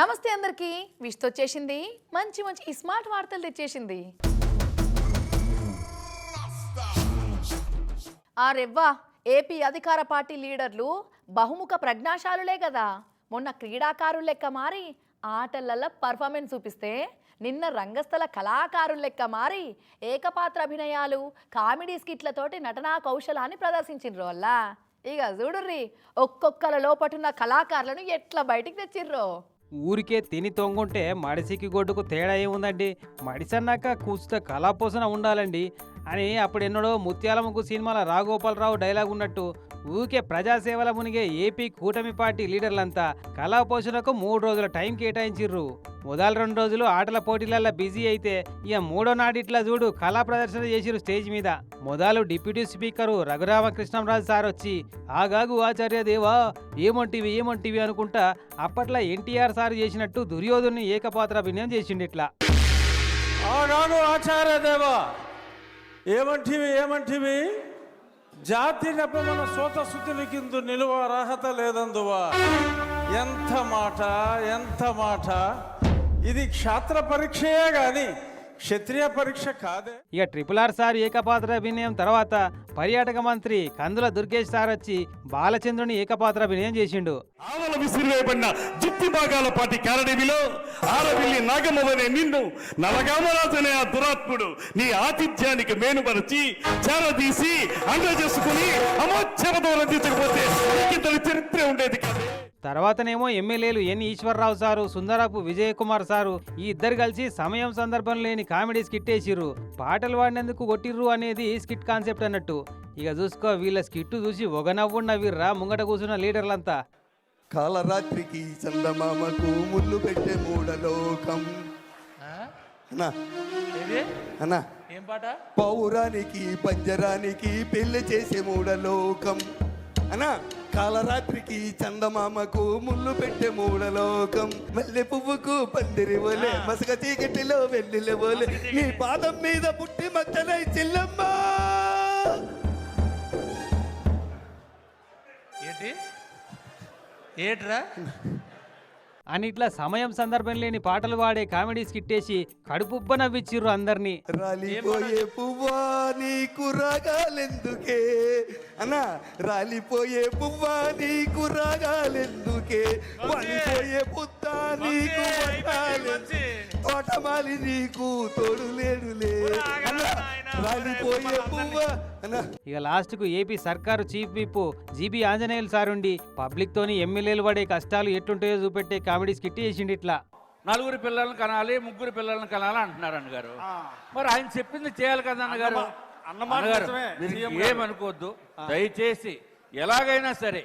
నమస్తే అందరికి. విష్తో వచ్చేసింది. మంచి మంచి స్మార్ట్ వార్తలు తెచ్చేసింది. ఆ రెవ్వా ఏపీ అధికార పార్టీ లీడర్లు బహుముఖ ప్రజ్ఞాశాలులే కదా మొన్న క్రీడాకారులు లెక్క మారి ఆటలల్లో పర్ఫార్మెన్స్ చూపిస్తే నిన్న రంగస్థల కళాకారులు లెక్క మారి ఏకపాత్ర అభినయాలు కామెడీ స్కిట్లతోటి నటనా కౌశలాన్ని ప్రదర్శించిండ్రు వల్ల ఇక చూడుర్రి ఒక్కొక్కల లోపటున్న కళాకారులను ఎట్లా బయటికి తెచ్చిర్రో ఊరికే తిని తొంగుంటే మడిసికి గొడ్డుకు తేడా ఏముందండి? మడిసన్నాక కూర్చుతో కళాపోసన ఉండాలండి. అని అప్పుడెన్నడో ముత్యాలముకు సినిమాల రాఘోపాలరావు డైలాగ్ ఉన్నట్టు ఊరికే ప్రజాసేవల మునిగే ఏపీ కూటమి పార్టీ లీడర్లంతా కళా పోషణకు మూడు రోజుల టైం కేటాయించిర్రు. మొదలు రెండు రోజులు ఆటల పోటీలల్లో బిజీ అయితే ఇక మూడో నాటిట్లా చూడు కళా ప్రదర్శన చేసిరు స్టేజ్ మీద. మొదలు డిప్యూటీ స్పీకరు రఘురామకృష్ణంరాజు సార్ వచ్చి ఆగాగు ఆచార్య దేవా ఏమంటివి ఏమంటివి అనుకుంటా అప్పట్లో ఎన్టీఆర్ సార్ చేసినట్టు దుర్యోధుని ఏకపాత్ర అభినయం చేసిండు ఇట్లా ఆచార్య దేవా ఏమంటివి ఏమంటివి? జాతి మన సోత శుద్ధులకిందు నిలువ అర్హత లేదందువా? ఎంత మాట ఎంత మాట? ఇది క్షాత్ర పరీక్షయే కానీ క్షత్రియ పరీక్ష కాదే? ఇక ట్రిపుల్ ఆర్ సార్ ఏకపాత్ర అభినయం తర్వాత పర్యాటక మంత్రి కందుల దుర్గేష్ సార్ వచ్చి బాలచంద్రుని ఏకపాత్ర అభినయం చేసిండు. ఆవల విసిరివేయబడిన జుత్తి భాగాల పాటి కారడవిలో ఆరవిల్లి నాగమ్మవనే నిన్ను నలగామరాజనే ఆ దురాత్ముడు. నీ ఆతిథ్యానికి మేనుపరచి చేరదీసి అండ చేసుకుని అమోచ్చరతో రందించకపోతే నీకింతటి చరిత్ర ఉండేది కాదే? తర్వాతనేమో ఎమ్మెల్యేలు N. Eswara Rao sir Sundarapu Vijay Kumar sir ఈ ఇద్దరు కలిసి సమయం సందర్భం లేని కామెడీ స్కిట్ వేసిర్రు. పాటలు పాడినందుకు కొట్టిర్రు అనేది స్కిట్ కాన్సెప్ట్ అన్నట్టు. ఇక చూసుకో వీళ్ళ స్కిట్ చూసి ఒక నవ్వు నవ్విర్రా ముంగట కూర్చున్న లీడర్లంతా. కాలరాత్రికి చందమామకు ముళ్ళు పెట్టే మూడలోకం అన్నా. అన్నా. ఏం పాట? పౌరానికి పంజరానికి పెళ్ళి చేసే మూడలోకం అన్నా. కాలరాత్రికి చందమామకు ముళ్ళు పెట్టే మూడలోకం మల్లె పువ్వుకు పందిరి పోలే మసక చీకటిలో వెన్నెల పోలే నీ పాదం మీద పుట్టి మచ్చలై చెల్లమ్మా! ఏంటి? ఏంట్రా? అని ఇట్లా సమయం సందర్భం లేని పాటలు పాడే కామెడీ స్కిట్ వేసి కడుపుబ్బ నవ్విచ్చిర్రు అందరినీ. రాలిపోయే పువ్వా నీకు రాగాలెందుకే? అన్నా రాలిపోయే పువ్వా నీకు రాగాలెందుకే? వాలిపోయే పుత్త నీకు? తోటమాలి నీకు తోడు లేడులే అన్నా రాలిపోయే పువ్వా అన్నా ఇక లాస్ట్కు ఏపీ సర్కారు చీఫ్ విప్ జీబీ ఆంజనేయులు సారుండి. పబ్లిక్ తోని ఎమ్మెల్యేలు పడే కష్టాలు ఎట్లుంటాయో చూపెట్టే కామెడీ స్కిట్ వేసిండు ఇట్లా. నలుగురు పిల్లల్ని కనాలి ముగ్గురు పిల్లల్ని కనాలి అంటున్నారు అన్నగారు. మరి ఆయన చెప్పింది చేయాలి కదా అన్నగారు. ఏమనుకోవద్దు. దయచేసి ఎలాగైనా సరే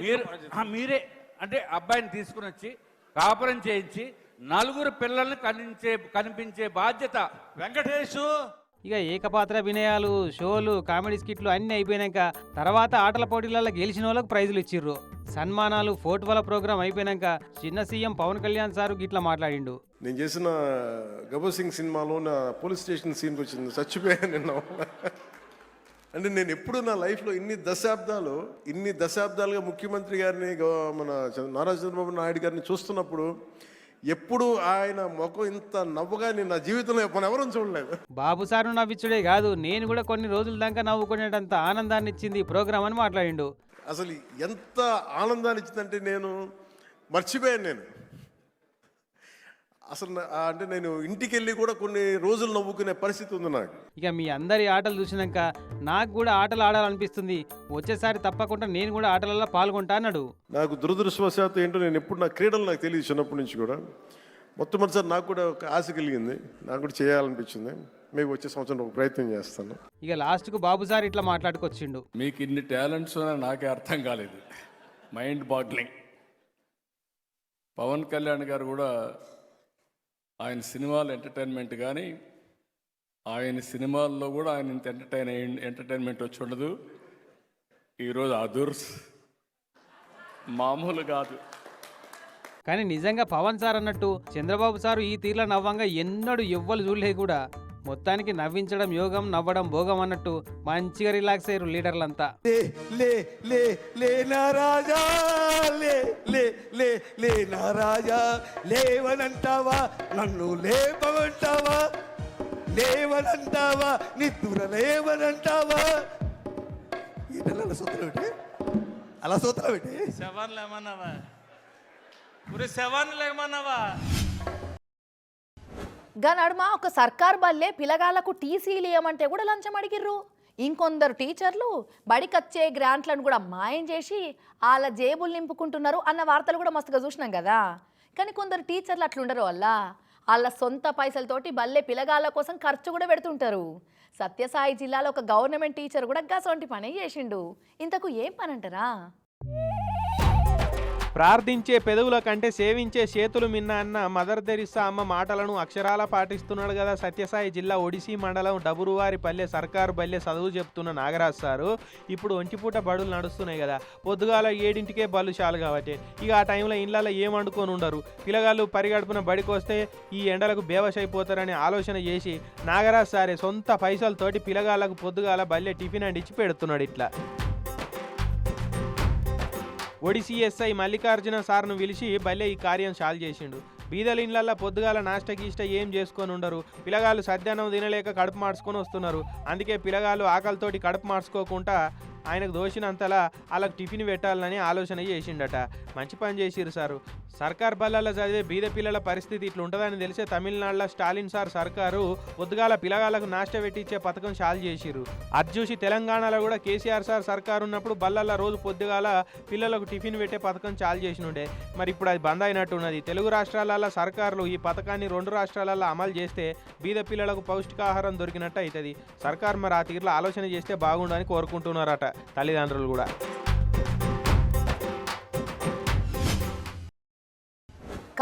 మీరు ఆ, మీరే అంటే అబ్బాయిని తీసుకుని వచ్చి కాపురం చేయించి నలుగురు పిల్లల్ని కనిపించే కనిపించే బాధ్యత వెంకటేష్ ఇక ఏకపాత్ర అభినయాలు షోలు కామెడీ స్కిట్లు అన్ని అయిపోయినాక తర్వాత ఆటల పోటీలలో గెలిచిన వాళ్ళకు ప్రైజులు ఇచ్చిర్రు. సన్మానాలు ఫోటోల ప్రోగ్రాం అయిపోయినాక చిన్న సీఎం పవన్ కళ్యాణ్ సారు గిట్లా మాట్లాడిండు. నేను చేసిన గబర్ సింగ్ సినిమాలో నా పోలీస్ స్టేషన్ సీన్కి వచ్చింది చచ్చిపోయాను నిన్న. అంటే నేను ఎప్పుడు నా లైఫ్లో ఇన్ని దశాబ్దాలు ఇన్ని దశాబ్దాలుగా ముఖ్యమంత్రి గారిని మన చంద్ర- నారా చంద్రబాబు నాయుడు గారిని చూస్తున్నప్పుడు ఎప్పుడు ఆయన ముఖం ఇంత నవ్వుగా నేను నా జీవితంలో మన ఎవరూ చూడలేదు. బాబు సారు నవ్విచ్చుడే కాదు నేను కూడా కొన్ని రోజుల దాకా నవ్వుకునేటంత ఆనందాన్ని ఇచ్చింది ఈ ప్రోగ్రాం అని మాట్లాడిండు. అసలు ఎంత ఆనందాన్ని ఇచ్చిందంటే నేను మర్చిపోయాను నేను. అసలు అంటే నేను ఇంటికి వెళ్ళి కూడా కొన్ని రోజులు నవ్వుకునే పరిస్థితి ఉంది నాకు. ఇక మీ అందరి ఆటలు చూసినాక నాకు కూడా ఆటలు ఆడాలనిపిస్తుంది. వచ్చేసారి తప్పకుండా నేను కూడా ఆటలలో పాల్గొంటా అన్నాడు. నాకు దురదృష్టవశాత్తు ఏంటో నేను ఎప్పుడు నా క్రీడలు నాకు తెలియదు చిన్నప్పటి నుంచి కూడా. మొట్టమొదటిసారి నాకు కూడా ఒక ఆశ కలిగింది. నాకు కూడా చేయాలనిపించింది. మీకు వచ్చే సంవత్సరం ఒక ప్రయత్నం చేస్తాను. ఇక లాస్ట్కు బాబు సార్ ఇట్లా మాట్లాడుకొచ్చిండు. మీకు ఇన్ని టాలెంట్స్ నాకే అర్థం కాలేదు. Mind boggling. పవన్ కళ్యాణ్ గారు కూడా ఆయన సినిమాలు ఎంటర్టైన్మెంట్ కానీ ఆయన సినిమాల్లో కూడా ఆయన ఇంత ఎంటర్టైన్ ఎంటర్టైన్మెంట్ వచ్చి ఉండదు. ఈరోజు అదుర్స్. మామూలు కాదు. కానీ నిజంగా పవన్ సార్ అన్నట్టు చంద్రబాబు సారు ఈ తీర్ల నవ్వంగా ఎన్నడూ ఎవ్వరు చూడలేదు కూడా. మొత్తానికి నవ్వించడం యోగం నవ్వడం భోగం అన్నట్టు మంచిగా రిలాక్స్ అయ్యారు లీడర్లంతా. లే లే లే లే నా రాజా లే లే లే లే నా రాజా లేవనంటావా నన్ను లేపమంటావా? లేవనంటావా నిద్దుర లేవనంటావా? అలా సూత్రం ఏంటి? అలా సూత్రం ఏంటి? శవాన్లు ఏమన్నావా ఒరే శవాన్లు ఏమన్నావా గా నడుమ ఒక సర్కార్ బల్లే పిల్లగాళ్ళకు టీసీలు ఇవ్వమంటే కూడా లంచం అడిగిర్రు. ఇంకొందరు టీచర్లు బడికొచ్చే గ్రాంట్లను కూడా మాయం చేసి వాళ్ళ జేబులు నింపుకుంటున్నారు అన్న వార్తలు కూడా మస్తుగా చూసినాం కదా. కానీ కొందరు టీచర్లు అట్లుండరు వల్ల వాళ్ళ సొంత పైసలతోటి బల్లే పిల్లగాళ్ళ కోసం ఖర్చు కూడా పెడుతుంటారు. సత్యసాయి జిల్లాలో ఒక గవర్నమెంట్ టీచర్ కూడా గసొంటి పని చేసిండు. ఇంతకు ఏం పని అంటారా ప్రార్థించే పెదవుల కంటే సేవించే చేతులు మిన్న అన్న మదర్ తెరిస్సా అమ్మ మాటలను అక్షరాల పాటిస్తున్నాడు కదా సత్యసాయి జిల్లా ఒడిశీ మండలం డబురువారి పల్లె సర్కారు పల్లె చదువు చెప్తున్న నాగరాజ్ సారు. ఇప్పుడు ఒంటిపూట బడులు నడుస్తున్నాయి కదా. పొద్దుగాల ఏడింటికే బళ్ళు చాలు కాబట్టి. ఇక ఆ టైంలో ఇళ్ళల్లో ఏం వండుకొని ఉండరు. పిల్లగాళ్ళు పరిగడుపున బడికి వస్తే ఈ ఎండలకు బేవశైపోతారని అయిపోతారని ఆలోచన చేసి నాగరాజ్ సారే సొంత పైసలతోటి పిల్లగాళ్ళకు పొద్దుగాల బల్లె టిఫిన్ అండిచ్చి పెడుతున్నాడు ఇట్లా. ఒడిసి ఎస్ఐ మల్లికార్జున సార్ను పిలిచి భలే ఈ కార్యం సాల్వ్ చేసిండు. బీదల ఇండ్లల్లో పొద్దుగాల నాష్ట గీష్ట ఏం చేసుకొని ఉండరు. పిల్లగాళ్ళు సద్యానం తినలేక కడుపు మార్చుకొని వస్తున్నారు. అందుకే పిల్లగాళ్ళు ఆకలితోటి కడుపు మార్చుకోకుండా ఆయనకు దోషినంతలా వాళ్ళకి టిఫిన్ పెట్టాలని ఆలోచన చేసిండట. మంచి పని చేసిరు సారు. సర్కార్ బల్లాల్లో చదివే బీద పిల్లల పరిస్థితి ఇట్లా ఉంటుందని తెలిసే తమిళనాడులో స్టాలిన్ సార్ సర్కారు పొద్దుగాల పిలగాలకు నాష్ట పెట్టించే పథకం చాలు చేసిరు అది చూసి తెలంగాణలో కూడా కేసీఆర్ సార్ సర్కారు ఉన్నప్పుడు బల్లల్లో రోజు పొద్దుగాల పిల్లలకు టిఫిన్ పెట్టే పథకం చాలు చేసినుండే. మరి ఇప్పుడు అది బంద్ అయినట్టున్నది. తెలుగు రాష్ట్రాలలో సర్కారులు ఈ పథకాన్ని రెండు రాష్ట్రాలలో అమలు చేస్తే బీద పిల్లలకు పౌష్టికాహారం దొరికినట్టు అవుతుంది. సర్కార్ మరి ఆ తీరులో ఆలోచన చేస్తే బాగుండని కోరుకుంటున్నారట. తల్లిదండ్రులు కూడా.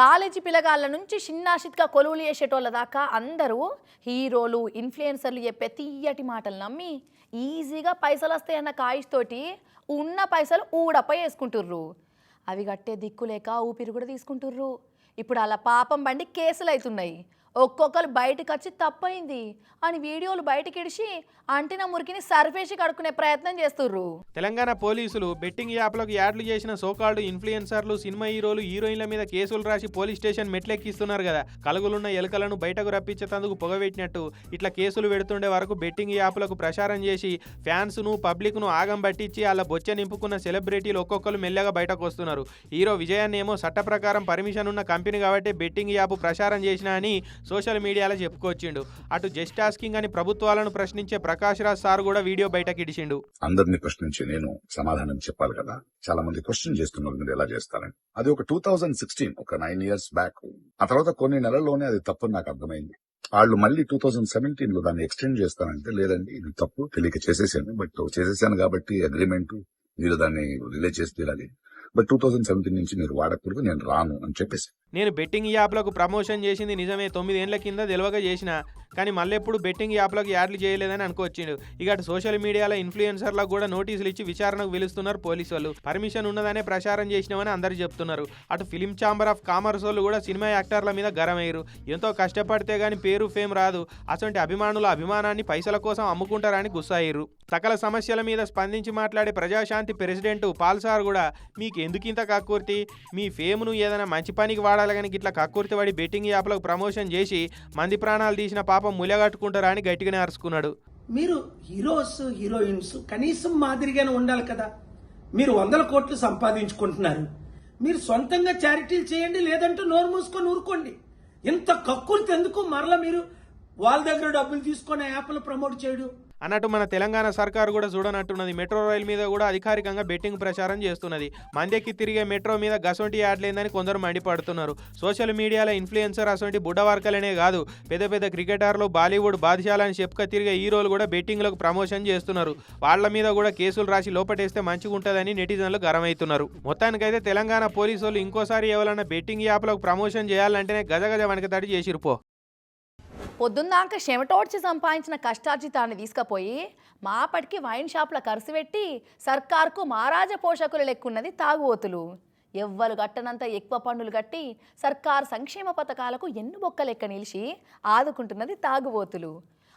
కాలేజీ పిల్లగాళ్ళ నుంచి చిన్నాషిత్గా కొలువులు చేసేటోళ్ళ దాకా అందరూ హీరోలు ఇన్ఫ్లుయెన్సర్లు చెప్పే తీయటి మాటలు నమ్మి ఈజీగా పైసలు వస్తాయన్న కాయిస్తోటి ఉన్న పైసలు ఊడపై వేసుకుంటుర్రు. అవి కట్టే దిక్కు లేక ఊపిరి కూడా తీసుకుంటుర్రు. ఇప్పుడు అలా పాపం బండి కేసులు అవుతున్నాయి ఒక్కొక్కరు బయటకు వచ్చి తప్పైంది అని వీడియోలు బయటకిడిచి అంటిన మురికిని సర్ఫేసి కడుక్కునే ప్రయత్నం చేస్తుర్రు. తెలంగాణ పోలీసులు బెట్టింగ్ యాప్లకు యాడ్లు చేసిన సోకాల్డ్ ఇన్ఫ్లుయెన్సర్లు సినిమా హీరోలు హీరోయిన్ల మీద కేసులు రాసి పోలీస్ స్టేషన్ మెట్లెక్కిస్తున్నారు కదా. కలుగులున్న ఎలుకలను బయటకు రప్పించేందుకు పొగబెట్టినట్టు ఇట్లా కేసులు పెడుతుండే వరకు బెట్టింగ్ యాప్లకు ప్రచారం చేసి ఫ్యాన్స్ను పబ్లిక్ను ఆగం పట్టించి వాళ్ళ బొచ్చ నింపుకున్న సెలబ్రిటీలు ఒక్కొక్కరు మెల్లగా బయటకు వస్తున్నారు. హీరో విజయాన్ని ఏమో చట్ట ప్రకారం పర్మిషన్ ఉన్న కంపెనీ కాబట్టి బెట్టింగ్ యాప్ ప్రచారం చేసినా అని సోషల్ మీడియాలో చెప్పుకొచ్చిండు. అటు జస్ట్ ఆస్కింగ్ అని ప్రభుత్వాలను ప్రశ్నించే ప్రకాష్ రాజ్ సార్ కూడా వీడియో బయటకి ఇడిచిండు. అందరిని ప్రశ్నించి నేను సమాధానం చెప్పాలి కదా. చాలా మంది క్వశ్చన్ చేస్తున్నారు మీరు ఎలా చేస్తారని. అది ఒక టూ థౌజండ్ సిక్స్టీన్ ఒక నైన్ ఇయర్స్ బ్యాక్ ఆ తర్వాత కొన్ని నెలల్లోనే అది తప్పు నాకు అర్థమైంది. వాళ్ళు మళ్ళీ టూ థౌజండ్ సెవెంటీన్లో దాన్ని ఎక్స్టెండ్ చేస్తానంటే లేదండి ఇది తప్పు తెలియక చేసేసాను. బట్ చేసేసాను కాబట్టి అగ్రిమెంట్ మీరు దాన్ని రిలే చేసి తీరాలి. బట్ టూ థౌజండ్ సెవెంటీన్ నుంచి మీరు వాడకూడదు నేను రాను అని చెప్పేసి. నేను బెట్టింగ్ యాప్లకు ప్రమోషన్ చేసింది నిజమే తొమ్మిదేళ్ళ కింద తెలివగా చేసిన కానీ మళ్ళెప్పుడు బెట్టింగ్ యాప్లకు యాడ్లు చేయలేదని అనుకొచ్చిండు. ఇక అటు సోషల్ మీడియాలో ఇన్ఫ్లుయెన్సర్లకు కూడా నోటీసులు ఇచ్చి విచారణకు పిలుస్తున్నారు పోలీసు వాళ్ళు. పర్మిషన్ ఉన్నదనే ప్రచారం చేసినామని అందరు చెప్తున్నారు. అటు ఫిలిం ఛాంబర్ ఆఫ్ కామర్స్ వాళ్ళు కూడా సినిమా యాక్టర్ల మీద గరమయ్యారు. ఎంతో కష్టపడితే గానీ పేరు ఫేమ్ రాదు. అటువంటి అభిమానుల అభిమానాన్ని పైసల కోసం అమ్ముకుంటారని గుస్సాయ్యారు సకల సమస్యల మీద స్పందించి మాట్లాడే ప్రజాశాంతి ప్రెసిడెంట్ పాల్సార్ కూడా మీకు ఎందుకు ఇంత కక్కుర్తి మీ ఫేమ్ను ఏదైనా మంచి పనికి వాడాలి కానీ ఇట్లా కక్కుర్తి వాడి బెట్టింగ్ యాప్లకు ప్రమోషన్ చేసి మంది ప్రాణాలు తీసిన పాపం ములగట్టుకుంటారా అని గట్టిగానే అరుచుకున్నాడు. మీరు హీరోస్ హీరోయిన్స్ కనీసం మాదిరిగానే ఉండాలి కదా. మీరు వందల కోట్లు సంపాదించుకుంటున్నారు. మీరు సొంతంగా చారిటీలు చేయండి లేదంటే నోరు మూసుకొని ఊరుకోండి. ఇంత కక్కుర్తి ఎందుకు మరలా మీరు వాళ్ళ దగ్గర డబ్బులు తీసుకొని యాప్లు ప్రమోట్ చేయడం? అన్నట్టు మన తెలంగాణ సర్కారు కూడా చూడనట్టున్నది. మెట్రో రైల్ మీద కూడా అధికారికంగా బెట్టింగ్ ప్రచారం చేస్తున్నది. మందెక్కి తిరిగే మెట్రో మీద గసొంటి యాడ్లేందని కొందరు మండిపడుతున్నారు. సోషల్ మీడియాలో ఇన్ఫ్లుయెన్సర్ అసొంటి బుడ్డవర్కలనే కాదు. పెద్ద పెద్ద క్రికెటర్లు బాలీవుడ్ బాధ్యాలని చెప్పుక తిరిగే హీరోలు కూడా బెట్టింగ్లకు ప్రమోషన్ చేస్తున్నారు. వాళ్ళ మీద కూడా కేసులు రాసి లోపటేస్తే మంచిగా ఉంటుందని నెటిజన్లు గరమవుతున్నారు మొత్తానికైతే తెలంగాణ పోలీసు వాళ్ళు ఇంకోసారి ఎవరైనా బెట్టింగ్ యాప్లకు ప్రమోషన్ చేయాలంటేనే గజగజ వణకతడి చేసిరుపో పొద్దున్నాక చెమటోడ్చి సంపాదించిన కష్టార్జితాన్ని తీసుకుపోయి మాపటికి వైన్ షాప్ల ఖర్చు పెట్టి సర్కార్కు మహారాజ పోషకులు లెక్కున్నది తాగుబోతులు. ఎవ్వరు కట్టనంత ఎక్కువ పన్నులు కట్టి సర్కార్ సంక్షేమ పథకాలకు ఎన్ను బొక్క లెక్క నిలిచి ఆదుకుంటున్నది తాగుబోతులు.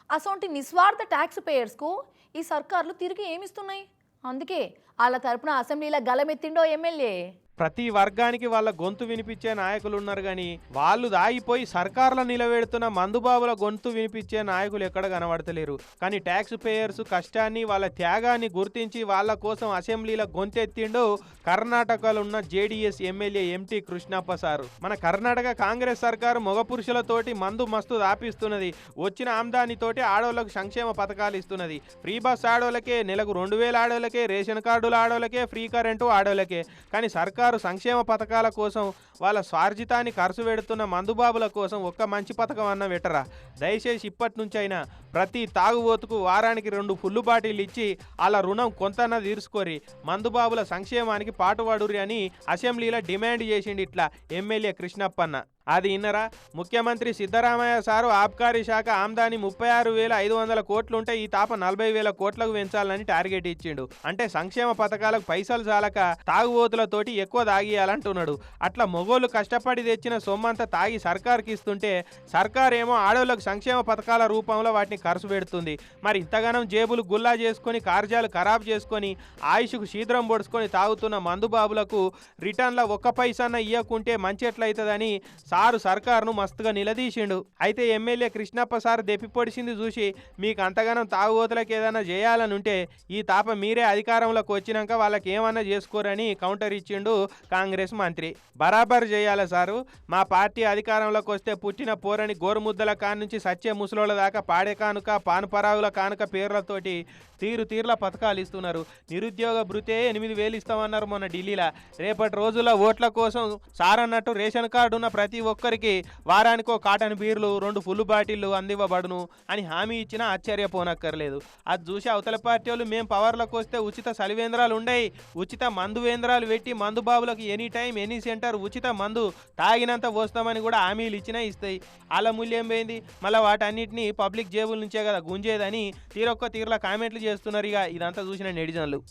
అసొంటి నిస్వార్థ ట్యాక్స్ పేయర్స్కు ఈ సర్కార్లు తిరిగి ఏమిస్తున్నాయి? అందుకే వాళ్ళ తరపున అసెంబ్లీలో గలమెత్తిండో ఎమ్మెల్యే. ప్రతి వర్గానికి వాళ్ళ గొంతు వినిపించే నాయకులు ఉన్నారు కానీ వాళ్ళు దాగిపోయి సర్కార్లో నిలబెడుతున్న మందుబాబుల గొంతు వినిపించే నాయకులు ఎక్కడ కనబడతలేరు. కానీ ట్యాక్స్ పేయర్స్ కష్టాన్ని వాళ్ళ త్యాగాన్ని గుర్తించి వాళ్ళ కోసం అసెంబ్లీలో గొంతెత్తిండు కర్ణాటకలో ఉన్న JDS MLA MT Krishnappa sir. మన కర్ణాటక కాంగ్రెస్ సర్కారు మగ పురుషులతోటి మందు మస్తు దాపిస్తున్నది. వచ్చిన ఆమ్దానితోటి ఆడవాళ్ళకు సంక్షేమ పథకాలు ఇస్తున్నది. ఫ్రీ బస్ ఆడోళ్ళకే నెలకు రెండు వేల ఆడోళ్ళకే రేషన్ కార్డుల ఆడోళ్ళకే ఫ్రీ కరెంటు ఆడోళ్ళకే కానీ సర్కారు వారు సంక్షేమ పథకాల కోసం వాళ్ళ స్వార్జితాన్ని ఖర్చు పెడుతున్న మందుబాబుల కోసం ఒక్క మంచి పథకం అన్న వెటరా? దయచేసి ఇప్పటి నుంచైనా అయినా ప్రతి తాగుబోతుకు వారానికి రెండు ఫుల్లు బాటిల్ ఇచ్చి వాళ్ళ రుణం కొంతన తీర్చుకోరి. మందుబాబుల సంక్షేమానికి పాటుపడురి అని అసెంబ్లీలో డిమాండ్ చేసిండు ఇట్లా ఎమ్మెల్యే కృష్ణప్పన్న. అది ఇన్నరా? ముఖ్యమంత్రి సిద్ధరామయ్య సారు ఆబ్కారీ శాఖ ఆమ్దాని ముప్పై ఆరు వేల ఐదు వందల కోట్లుంటే ఈ తాప నలభై వేల కోట్లకు పెంచాలని టార్గెట్ ఇచ్చిండు. అంటే సంక్షేమ పథకాలకు పైసలు చాలక తాగుబోతులతోటి ఎక్కువ తాగియాలంటున్నాడు అట్లా మొగోళ్ళు కష్టపడి తెచ్చిన సొమ్మంతా తాగి సర్కార్కి ఇస్తుంటే సర్కార్ ఏమో ఆడవాళ్ళకు సంక్షేమ పథకాల రూపంలో వాటిని ఖర్చు పెడుతుంది. మరి ఇంతగానం జేబులు గుల్లా చేసుకొని కార్యాలు ఖరాబ్ చేసుకొని ఆయుష్కు శీఘ్రం పొడుచుకొని తాగుతున్న మందుబాబులకు రిటర్న్లో ఒక్క పైసన్న ఇవ్వకుంటే మంచి ఎట్లయితుందని సారు సర్కారును మస్తుగా నిలదీసిండు. అయితే ఎమ్మెల్యే కృష్ణప్ప సార్ దెప్పిపొడిచింది చూసి మీకు అంతగానం తాగుబోతులకు ఏదైనా చేయాలని ఉంటే ఈ తాప మీరే అధికారంలోకి వచ్చినాక వాళ్ళకి ఏమన్నా చేసుకోరని కౌంటర్ ఇచ్చిండు కాంగ్రెస్ మంత్రి. బరాబర్ చేయాలి సారు? మా పార్టీ అధికారంలోకి వస్తే పుట్టిన పోరని గోరుముద్దల కాడ నుంచి సచ్చే ముసలోళ్ళ దాకా పాడే కానుక పానుపరాగుల కానుక పేర్లతోటి తీరు తీర్ల పథకాలు ఇస్తున్నారు. నిరుద్యోగ భృతే ఎనిమిది వేలు ఇస్తామన్నారు మొన్న ఢిల్లీలో. రేపటి రోజుల్లో ఓట్ల కోసం సార్ అన్నట్టు రేషన్ కార్డు ఉన్న ప్రతి ఒక్కరికి వారానికో కాటన్ బీర్లు రెండు ఫుల్ బాటిళ్ళు అందివ్వబడును అని హామీ ఇచ్చినా ఆశ్చర్యపోనక్కర్లేదు అది చూసి అవతల పార్టీ వాళ్ళు మేము పవర్లోకి వస్తే ఉచిత సలివేంద్రాలు ఉండయి. ఉచిత మందు వేంద్రాలు పెట్టి మందు బాబులకు ఎనీ టైం ఎనీ సెంటర్ ఉచిత మందు తాగినంత పోస్తామని కూడా హామీలు ఇచ్చినా ఇస్తాయి. అలా మూల్యం పోయింది మళ్ళీ వాటన్నిటిని పబ్లిక్ జేబుల నుంచే కదా గుంజేదని తీరొక్క తీరులా కామెంట్లు చేస్తున్నారు ఇక ఇదంతా చూసిన నెటిజన్లు.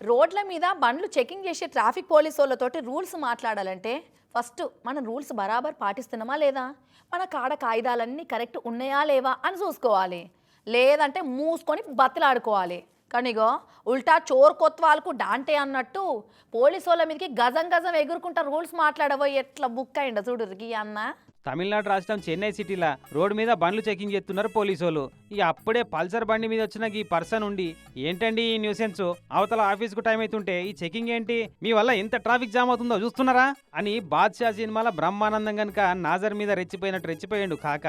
రోడ్ల మీద బండ్లు చెకింగ్ చేసే ట్రాఫిక్ పోలీసు వాళ్ళతోటి రూల్స్ మాట్లాడాలంటే ఫస్ట్ మనం రూల్స్ బరాబర్ పాటిస్తున్నామా లేదా? మన కాడ కాయిదాలన్నీ కరెక్ట్ ఉన్నాయా లేవా అని చూసుకోవాలి. లేదంటే మూసుకొని బతిలాడుకోవాలి. కానీ ఇగో ఉల్టా చోర్ కొత్వాలకు డాంటే అన్నట్టు పోలీసు వాళ్ళ మీదకి గజం గజం ఎగురుకుంటా రూల్స్ మాట్లాడబోయి ఎట్లా బుక్ అయిండ చూడు ఈ అన్న? తమిళనాడు రాష్ట్రం చెన్నై సిటీలో. రోడ్డు మీద బండ్లు చెకింగ్ చేస్తున్నారు పోలీసు వాళ్ళు ఇక అప్పుడే పల్సర్ బండి మీద వచ్చిన ఈ పర్సన్ ఉండి ఏంటండి ఈ న్యూసెన్స్? అవతల ఆఫీస్కు టైం అవుతుంటే ఈ చెకింగ్ ఏంటి? మీ వల్ల ఎంత ట్రాఫిక్ జామ్ అవుతుందో చూస్తున్నారా? అని బాద్షా సినిమాల బ్రహ్మానందం గనుక నాజర్ మీద రెచ్చిపోయినట్టు రెచ్చిపోయిండు కాక.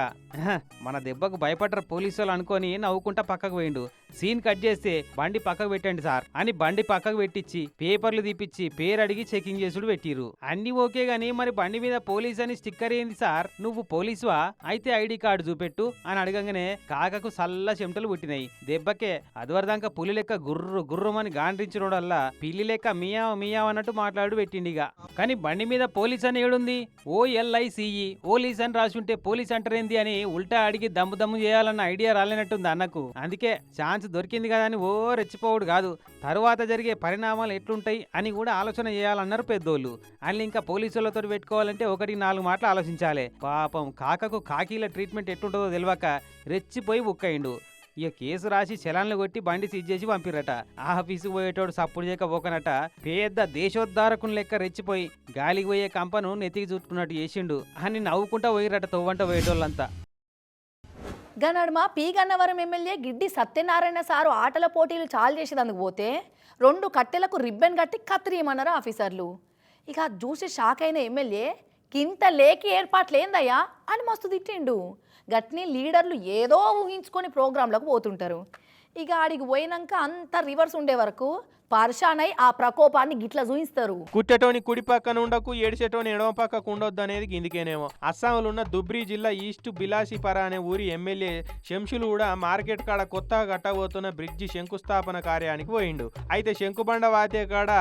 మన దెబ్బకు భయపడ్డారు పోలీసులు వాళ్ళు అనుకొని నవ్వుకుంటా పక్కకు పోయిండు. సీన్ కట్ చేస్తే బండి పక్కకు పెట్టండి సార్ అని బండి పక్కకు పెట్టించి పేపర్లు తీపిచ్చి పేరు అడిగి చెకింగ్ చేసుడు పెట్టిరు అన్ని ఓకే గాని మరి బండి మీద పోలీస్ అని స్టిక్కర్ ఏంది సార్? నువ్వు పోలీసువా? అయితే ఐడి కార్డు చూపెట్టు అని అడగంగానే కాకకు సల్ల చెమటలు పుట్టినాయి. దెబ్బకే అదివరదాకా పులి లెక్క గుర్రు గుర్రుమని గాండ్రించినోడల్లా పిల్లి లెక్క మియావ మియావ్ అన్నట్టు మాట్లాడు పెట్టిండిగా. కానీ బండి మీద పోలీస్ అని ఏడుంది? ఓ ఎల్ఐసిఈ పోలీస్ అని రాసుంటే పోలీస్ అంటారేంది అని ఉల్టా అడిగి దమ్ము దమ్ము చేయాలన్న ఐడియా రాలేనట్టుంది అన్నకు. అందుకే ఛాన్స్ దొరికింది కదా అని ఓ రెచ్చిపోవుడు కాదు. తరువాత జరిగే పరిణామాలు ఎట్లుంటాయి అని కూడా ఆలోచన చేయాలన్నారు పెద్దోళ్ళు. అండ్ ఇంకా పోలీసులతో పెట్టుకోవాలంటే ఒకటి నాలుగు మాటలు ఆలోచించాలి. పాపం కాకకు కాకీల ట్రీట్మెంట్ ఎట్లుంటుందో తెలియక రెచ్చిపోయి బుక్కయిండు. ఇక కేసు రాసి చలాన్లు కొట్టి బండి సీజ్ చేసి పంపిరట ఆఫీసు పోయేటోడు సప్పుడు చేయక పోకనట పెద్ద దేశోద్ధారకుని లెక్క రెచ్చిపోయి గాలికి పోయే కంపను నెత్తికి చుట్టుకున్నట్టు చేసిండు. అని నవ్వుకుంటా పోయిరట తవ్వంట పోయేటోళ్ళంతా. గనడమ P Gannavaram MLA Giddi Satyanarayana sir ఆటల పోటీలు చాలు చేసేదందుకు పోతే రెండు కట్టెలకు రిబ్బన్ కట్టి కత్తిరియమన్నారు ఆఫీసర్లు. ఇక అది చూసి షాక్ అయిన ఎమ్మెల్యే కింత లేకి ఏర్పాట్లేందయ్యా? అని మస్తు తిట్టిండు. గట్ని లీడర్లు ఏదో ఊహించుకొని ప్రోగ్రాంలకు పోతుంటారు. ఇక ఆడికి పోయినాక అంత రివర్స్ ఉండే వరకు పర్షానై ఆ ప్రకోపాన్ని గిట్ల చూయిస్తారు. కుట్టేటోని కుడి పక్కన ఉండకు ఏడిచేటోని ఎడమ పక్కకు ఉండొద్దు అనేది ఇందుకేనేమో అస్సాంలో ఉన్న దుబ్రి జిల్లా ఈస్ట్ బిలాసిపర అనే ఊరి ఎమ్మెల్యే శంషులు కూడా మార్కెట్ కాడ కొత్తగా కట్టబోతున్న బ్రిడ్జి శంకుస్థాపన కార్యానికి పోయిండు. అయితే శంకుబండ వాతే కాడ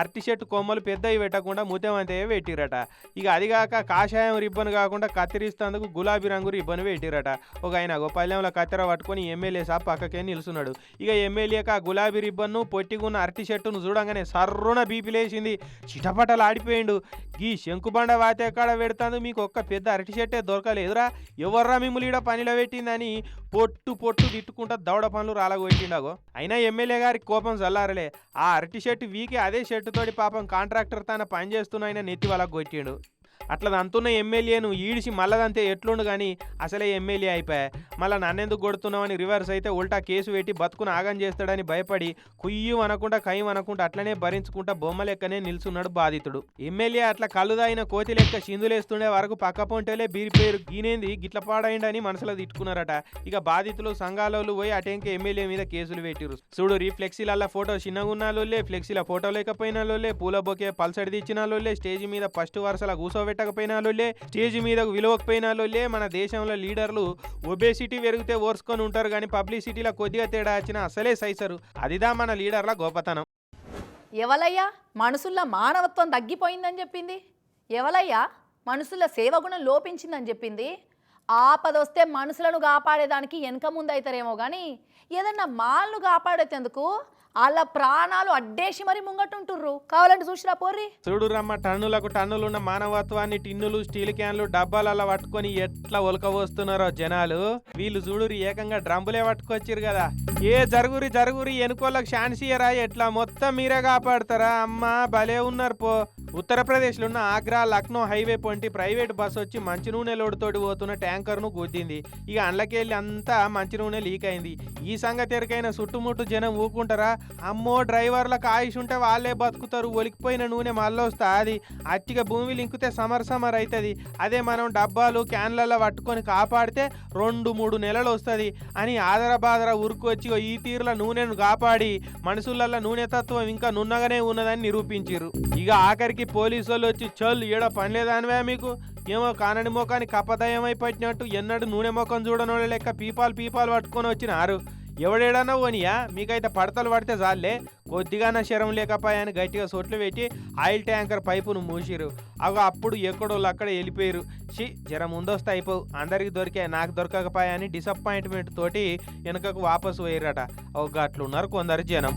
అరటి చెట్టు కొమ్మలు పెద్దవి పెట్టకుండా ముతమంతే పెట్టిరట. ఇక అదిగాక కాషాయం రిబ్బన్ కాకుండా కత్తిరిస్తేందుకు గులాబీ రంగు రిబ్బన్ పెట్టిరట. ఒక ఆయన పల్లెంలో కత్తెర పట్టుకొని ఎమ్మెల్యే సాబ్ పక్కకే నిలుస్తున్నాడు ఇక ఎమ్మెల్యేకి ఆ గులాబీ రిబ్బన్ను పొట్టిగున్న అరటి చెట్టును చూడంగానే సర్రున బీపిలేసింది చిటపటలు ఆడిపోయిండు ఈ శంకుబండ వాతే కాడ పెడతాను మీకు ఒక్క పెద్ద అరటి చెట్టే దొరకలేదురా. ఎవర్రా మిమ్మల్ని ఈడ పనిలో పెట్టిందని పొట్టు పొట్టు తిట్టుకుంటా దౌడ పనులు రాలగొట్టిండాగో. అయినా ఎమ్మెల్యే గారి కోపం చల్లారలే. ఆ అరటి చెట్టు వీకి అదే చెట్టుతోటి పాపం కాంట్రాక్టర్ తన పని చేస్తున్న ఆయన నెత్తి వాళ్ళకు కొట్టిండు అట్లా అంతున్న ఎమ్మెల్యేను ఈడిచి మళ్ళదంతే ఎట్లుండు కానీ అసలే ఎమ్మెల్యే అయిపోయా. మళ్ళీ నన్నెందుకు కొడుతున్నామని రివర్స్ అయితే ఉల్టా కేసు పెట్టి బతుకును ఆగం చేస్తాడని భయపడి కుయ్యం అనకుండా కయ్యం అనకుండా అట్లనే భరించుకుంటా బొమ్మ లెక్కనే నిల్చున్నాడు బాధితుడు. ఎమ్మెల్యే అట్లా కళ్ళు దాగిన కోతి లెక్క చిందులేస్తుండే వరకు పక్క పొంటేలే బీరిపేరు గీనేంది గిట్ల పాడైండని మనసులో తిట్టుకున్నారట. ఇక బాధితులు సంఘాలలో పోయి అటెంక ఎమ్మెల్యే మీద కేసులు పెట్టిరు చూడు ఈ ఫ్లెక్సీలల్లా ఫోటో చిన్నగున్నాలోలే ఫ్లెక్సీల ఫోటో లేకపోయినాలోలే పూల బొకే పల్సడి తెచ్చినాలోలే స్టేజ్ మీద ఫస్ట్ వరుసల కూసోబెట్టకపోయినాలోలే స్టేజ్ మీద విలువకపోయినాలోలే మన దేశంలో లీడర్లు ఒబేసిటీ పెరిగితే ఓర్చుకొని ఉంటారు కానీ పబ్లిసిటీలో కొద్దిగా తేడా వచ్చినా అసలే సైసరు. అదిదా మన లీడర్ల గొప్పతనం. ఎవలయ్యా? మనుషుల్లో మానవత్వం తగ్గిపోయిందని చెప్పింది. ఎవలయ్యా? మనుషుల సేవగుణం లోపించిందని చెప్పింది. ఆపదొస్తే మనుషులను కాపాడేదానికి వెనక ముందు అవుతారేమో కానీ ఏదన్నా మాల్ను కాపాడేటందుకు వాళ్ళ ప్రాణాలు అడ్డేసి మరి ముంగటుంటుర్రు. కావాలంటే చూసిరా పోర్రి. చూడు రమ్మ టన్నులకు టన్నులు ఉన్న మానవత్వాన్ని టిన్నులు స్టీల్ క్యాన్లు డబ్బాలలో పట్టుకొని ఎట్లా ఒలకవస్తున్నారో జనాలు. వీళ్ళు చూడురి ఏకంగా డ్రమ్ములే పట్టుకొచ్చిరు కదా. ఏ జరుగురి జరుగురి ఎనుకోళ్ళకి ఇయ్యరా ఎట్లా? మొత్తం మీరే కాపాడతారా? అమ్మా భలే ఉన్నారు పో. ఉత్తరప్రదేశ్లో ఉన్న ఆగ్రా లక్నో హైవే పొంటి ప్రైవేట్ బస్ వచ్చి మంచి నూనె లోడుతోటి పోతున్న ట్యాంకర్ను గుద్దింది. ఇక అండ్లకెళ్ళి అంతా మంచి నూనె లీక్ అయింది. ఈ సంగతి ఎరికైన చుట్టుముట్టు జనం ఊకుంటారా? అమ్మో డ్రైవర్లకు ఆయుష్ ఉంటే వాళ్ళే బతుకుతారు. ఒలికిపోయిన నూనె మళ్ళొస్తా అది. అట్టిగా భూమి లింకుతే సమర్ సమర్ అవుతుంది అదే మనం డబ్బాలు క్యాన్లలో పట్టుకొని కాపాడితే రెండు మూడు నెలలు వస్తుంది అని ఆదర బాదర ఉరుకొచ్చి ఈ తీరుల నూనెను కాపాడి. మనుషులల్లో నూనె తత్వం ఇంకా నున్నగానే ఉన్నదని నిరూపించారు ఇక ఆఖరి ఆఖరికి పోలీసు వాళ్ళు వచ్చి చల్ ఈడ పని మీకు? ఏమో కానని మొఖాన్ని కప్పదయం అయిపోయినట్టు ఎన్నడూ నూనె ముఖం చూడనోళ్ళ లెక్క పీపాలు పీపాలు పట్టుకొని వచ్చినారు. ఎవడేడన్నా ఓనియా? మీకైతే పడతలు పడితే చాలే కొద్దిగా శరం లేకపోయాని గట్టిగా సొట్లు పెట్టి ఆయిల్ ట్యాంకర్ పైపును మూసిరు అగో అప్పుడు ఎక్కడోళ్ళు అక్కడ వెళ్ళిపోయారు షి జర ముందొస్తే అయిపోవు. అందరికి దొరికే నాకు దొరకకపోయాని డిసప్పాయింట్మెంట్ తోటి వెనకకు వాపసు పోయారట ఒక అట్లున్నారు కొందరు జనం.